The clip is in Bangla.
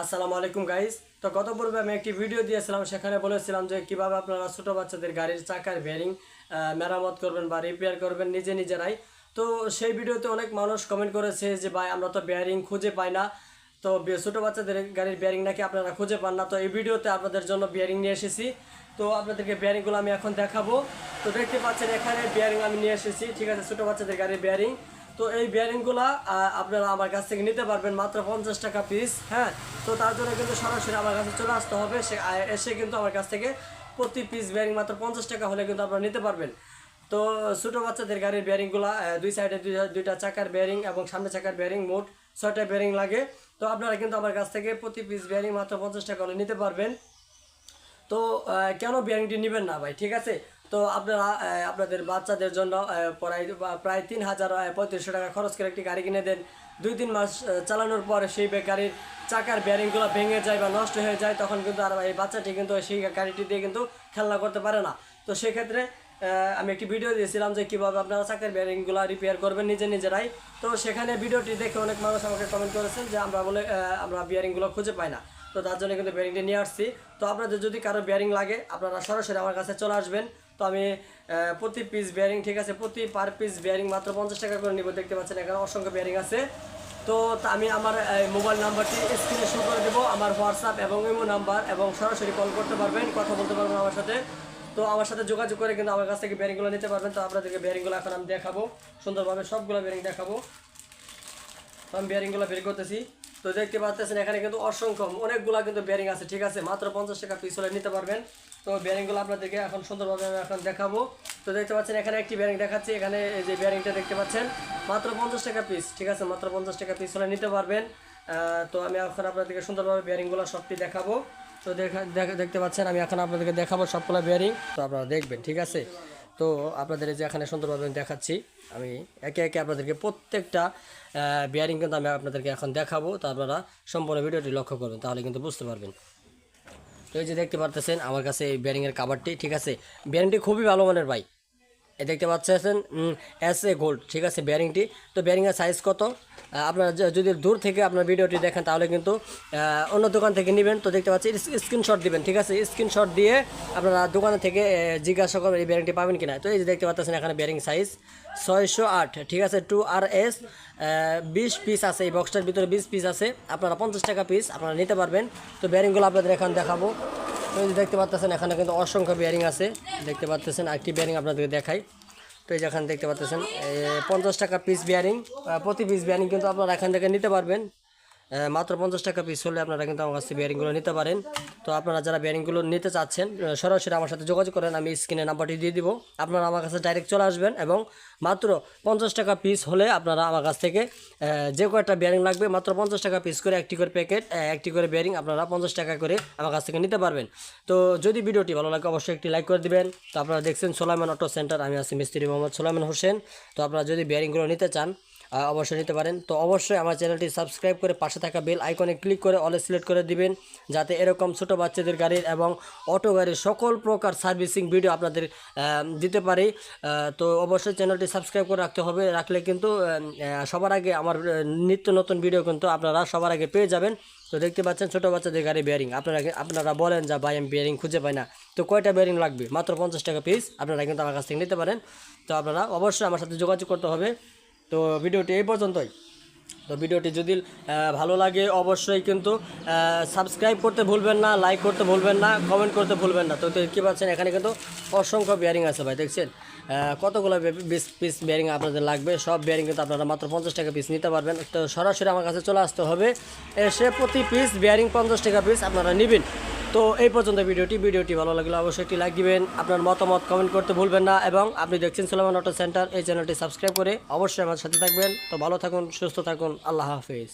আসসালামু আলাইকুম গাইস তো গত পর্বে আমি একটি ভিডিও দিয়েছিলাম, সেখানে বলেছিলাম যে কীভাবে আপনারা ছোটো বাচ্চাদের গাড়ির চাকার বেয়ারিং মেরামত করবেন বা রিপেয়ার করবেন নিজে নিজেরাই। তো সেই ভিডিওতে অনেক মানুষ কমেন্ট করেছে যে, ভাই, আমরা তো বেয়ারিং খুঁজে পাই না। তো ছোট বাচ্চাদের গাড়ির বেয়ারিং নাকি আপনারা খুঁজে পান না? তো এই ভিডিওতে আপনাদের জন্য বেয়ারিং নিয়ে এসেছি। তো আপনাদেরকে বেয়ারিংগুলো আমি এখন দেখাবো। তো দেখতে পাচ্ছেন, এখানে বেয়ারিং আমি নিয়ে এসেছি। ঠিক আছে, ছোটো বাচ্চাদের গাড়ির বেয়ারিং তো এই বেয়ারিংগুলো আপনারা আমার কাছ থেকে নিতে পারবেন মাত্র পঞ্চাশ টাকা পিস হ্যাঁ? তো তার জন্য কিন্তু সরাসরি আমার কাছে চলে আসতে হবে, সে এসে কিন্তু আমার কাছ থেকে প্রতি পিস বেয়ারিং মাত্র পঞ্চাশ টাকা হলে কিন্তু আপনারা নিতে পারবেন। তো ছোটো বাচ্চাদের গাড়ির বেয়ারিংগুলো দুই সাইডে দুইটা চাকার বেয়ারিং এবং সামনে চাকার বেয়ারিং মোট ছয়টা বেয়ারিং লাগে। তো আপনারা কিন্তু আমার কাছ থেকে প্রতি পিস বেয়ারিং মাত্র পঞ্চাশ টাকা হলে নিতে পারবেন। তো কেন বিয়ারিংটি নেবেন না ভাই, ঠিক আছে? তো আপনারা আপনাদের বাচ্চাদের জন্য প্রায় প্রায় তিন হাজার পঁয়ত্রিশশো টাকা খরচ করে একটি গাড়ি কিনে দেন। দুই তিন মাস চালানোর পরে সেই গাড়ির চাকার বেয়ারিংগুলো ভেঙে যায় বা নষ্ট হয়ে যায়, তখন কিন্তু আর এই বাচ্চাটি কিন্তু সেই গাড়িটি দিয়ে কিন্তু খেলনা করতে পারে না। তো সেক্ষেত্রে আমি একটি ভিডিও দিয়েছিলাম যে কীভাবে আপনারা চাকার বেয়ারিংগুলো রিপেয়ার করবেন নিজে নিজেরাই। তো সেখানে ভিডিওটি দেখে অনেক মানুষ আমাকে কমেন্ট করেছেন যে আমরা বলে আমরা বিয়ারিংগুলো খুঁজে পাই না। তো তার জন্য কিন্তু বেয়ারিংটি নিয়ে আসছি। তো আপনাদের যদি কারও বেয়ারিং লাগে, আপনারা সরাসরি আমার কাছে চলে আসবেন। তো আমি প্রতি পিস বেয়ারিং ঠিক আছে, প্রতি পার পিস বেয়ারিং মাত্র পঞ্চাশ টাকা করে নিব, দেখতে পাচ্ছেন এখানে অসংখ্য বেয়ারিং আছে। তো আমি আমার মোবাইল নাম্বারটি স্ক্রিনে শো করে দেবো, আমার হোয়াটসঅ্যাপ এবং ইমো নাম্বার এবং সরাসরি কল করতে পারবেন, কথা বলতে পারবেন আমার সাথে। তো আমার সাথে যোগাযোগ করে কিন্তু আমার কাছ থেকে বেয়ারিংগুলো নিতে পারবেন। তো আপনাদেরকে বেয়ারিংগুলো এখন আমি দেখাবো, সুন্দরভাবে সবগুলো বেয়ারিং দেখাবো। তো আমি বেয়ারিংগুলো বের করতেছি। তো দেখতে পাচ্ছেন, এখানে কিন্তু অসংখ্য, অনেকগুলা কিন্তু বেয়ারিং আছে, ঠিক আছে? মাত্র পঞ্চাশ টাকা পিস হলে নিতে পারবেন। তো বেয়ারিংগুলো আপনাদেরকে এখন সুন্দরভাবে আমি এখন দেখাবো। তো দেখতে পাচ্ছেন, এখানে একটি বেয়ারিং দেখাচ্ছি। এখানে এই যে বেয়ারিংটা দেখতে পাচ্ছেন, মাত্র পঞ্চাশ টাকা পিস ঠিক আছে? মাত্র পঞ্চাশ টাকা পিস হলে নিতে পারবেন। তো আমি এখন আপনাদেরকে সুন্দরভাবে বেয়ারিংগুলো সবটি দেখাবো। তো দেখা- দেখতে পাচ্ছেন, আমি এখন আপনাদেরকে দেখাবো সবগুলো বেয়ারিং তো আপনারা দেখবেন, ঠিক আছে? তো আপনাদের যে এখানে সুন্দরভাবে দেখাচ্ছি, আমি একে একে আপনাদেরকে প্রত্যেকটা বিয়ারিং কিন্তু আমি আপনাদেরকে এখন দেখাবো, তো আপনারা সম্পূর্ণ ভিডিওটি লক্ষ্য করবেন, তাহলে কিন্তু বুঝতে পারবেন। তো এই যে দেখতে পারতেছেন, আমার কাছে এই বিয়ারিংয়ের কাভারটি ঠিক আছে? বিয়ারিংটি খুবই ভালো মানের ভাই। দেখতে পাচ্ছেন এস এ গোল্ড ঠিক আছে বেয়ারিংটি তো বেয়ারিংয়ের সাইজ কত? আপনারা যদি দূর থেকে আপনার ভিডিওটি দেখেন, তাহলে কিন্তু অন্য দোকান থেকে নেবেন। তো দেখতে পাচ্ছি স্ক্রিনশট দিবেন, ঠিক আছে? স্ক্রিনশট দিয়ে আপনারা দোকানে থেকে জিজ্ঞাসা করবেন, এই বেয়ারিংটি পাবেন কিনা। তো এই যে দেখতে পাচ্ছেন, এখানে বেয়ারিং সাইজ ছয়শো আট, ঠিক আছে? টু আর এস বিশ পিস আছে, এই বক্সটার ভিতরে বিশ পিস আছে। আপনারা পঞ্চাশ টাকা পিস আপনারা নিতে পারবেন। তো বেয়ারিংগুলো আপনাদের এখন দেখাবো। দেখতে পাচ্ছেন এখানে কিন্তু অসংখ্য বিয়ারিং আছে। দেখতে পাচ্ছেন একটি বিয়ারিং আপনাদেরকে দেখাই। তো এই যে এখানে দেখতে পাচ্ছেন পঞ্চাশ টাকা পিস বিয়ারিং প্রতি পিস বিয়ারিং কিন্তু আপনারা এখান থেকে নিতে পারবেন। মাত্র পঞ্চাশ টাকা পিস হলে আপনারা কিন্তু আমার কাছ বেয়ারিংগুলো নিতে পারেন। তো আপনারা যারা বেয়ারিংগুলো নিতে চাচ্ছেন সরাসরি আমার সাথে যোগাযোগ করেন, আমি স্ক্রিনে নাম্বারটি দিয়ে দিব। আপনারা আমার কাছে ডাইরেক্ট চলে আসবেন এবং মাত্র পঞ্চাশ টাকা পিস হলে আপনারা আমার কাছ থেকে যে কয়েকটা বেয়ারিং লাগবে, মাত্র পঞ্চাশ টাকা পিস করে একটি করে প্যাকেট একটি করে বেয়ারিং আপনারা পঞ্চাশ টাকা করে আমার কাছ থেকে নিতে পারবেন। তো যদি ভিডিওটি ভালো লাগে, অবশ্যই একটি লাইক করে দিবেন। তো আপনারা দেখছেন সোলাইমান অটো সেন্টার আমি আছি মিস্ত্রি মোহাম্মদ সোলাইমান হোসেন। তো আপনারা যদি বেয়ারিংগুলো নিতে চান অবশ্যই নিতে পারেন। তো অবশ্যই আমার চ্যানেলটি সাবস্ক্রাইব করে পাশে থাকা বেল আইকনে ক্লিক করে অলে সিলেক্ট করে দিবেন, যাতে এরকম ছোট বাচ্চাদের গাড়ির এবং অটো গাড়ির সকল প্রকার সার্ভিসিং ভিডিও আপনাদের দিতে পারি। তো অবশ্যই চ্যানেলটি সাবস্ক্রাইব করে রাখতে হবে। রাখলে কিন্তু সবার আগে আমার নিত্য নতুন ভিডিও কিন্তু আপনারা সবার আগে পেয়ে যাবেন। তো দেখতে পাচ্ছেন ছোট বাচ্চাদের গাড়ি বেয়ারিং আপনারা আপনারা বলেন যে, ভাই, আমি বেয়ারিং খুঁজে পাই না। তো কয়টা বেয়ারিং লাগবে? মাত্র পঞ্চাশ টাকা পিস আপনারা কিন্তু আমার কাছ থেকে নিতে পারেন। তো আপনারা অবশ্যই আমার সাথে যোগাযোগ করতে হবে। তো ভিডিওটি এই পর্যন্তই। তো ভিডিওটি যদি ভালো লাগে অবশ্যই কিন্তু সাবস্ক্রাইব করতে ভুলবেন না লাইক করতে ভুলবেন না কমেন্ট করতে ভুলবেন না। তো দেখতে পাচ্ছেন, এখানে কিন্তু অসংখ্য বিয়ারিং আছে ভাই, দেখছেন? কতগুলো বিশ পিস বিয়ারিং আপনাদের লাগবে? সব বিয়ারিং কিন্তু আপনারা মাত্র পঞ্চাশ টাকা পিস নিতে পারবেন। তো সরাসরি আমার কাছে চলে আসতে হবে। এসে প্রতি পিস বিয়ারিং পঞ্চাশ টাকা পিস আপনারা নেবেন। তো এই পর্যন্ত ভিডিওটি। ভিডিওটি ভালো লাগলে অবশ্যই একটি লাইক দিবেন। আপনার মতামত কমেন্ট করতে ভুলবেন না এবং আপনি দেখছেন সুলেমান অটো সেন্টার এই চ্যানেলটি সাবস্ক্রাইব করে অবশ্যই আমার সাথে থাকবেন। তো ভালো থাকুন, সুস্থ থাকুন, আল্লাহ হাফিজ।